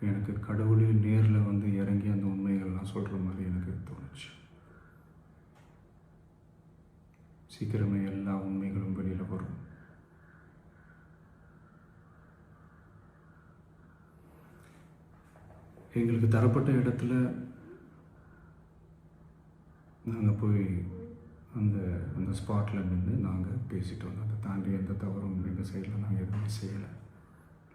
எனக்கு கடவுளே நேரில் வந்து இறங்கி அந்த உண்மைகள்லாம் சொல்கிற மாதிரி எனக்கு தோணுச்சு. சீக்கிரமே எல்லா உண்மைகளும் வெளியில் வரும். எங்களுக்கு தரப்பட்ட இடத்துல நாங்கள் போய் அந்த அந்த ஸ்பாட்டில் நின்று நாங்கள் பேசிட்டு வந்தோம் அதை தாண்டி எந்த தவறும் எங்கள் சைடில் நாங்கள் எதுவுமே செய்யலை.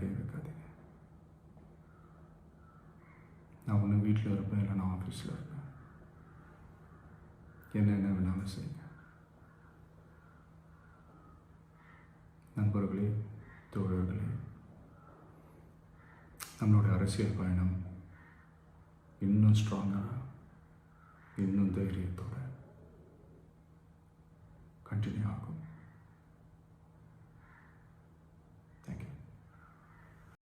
கை வைக்காதீங்க நான் ஒன்று வீட்டில் இருப்பேன் இல்லை நான் ஆஃபீஸில் இருப்பேன். என்ன என்ன வேணாலும் செய்யுங்க நண்பர்களே தோழர்களே நம்மளுடைய அரசியல் பயணம் இன்னும் ஸ்ட்ராங்காக இன்னும் தைரியத்தோட கண்டினியூ ஆகும்.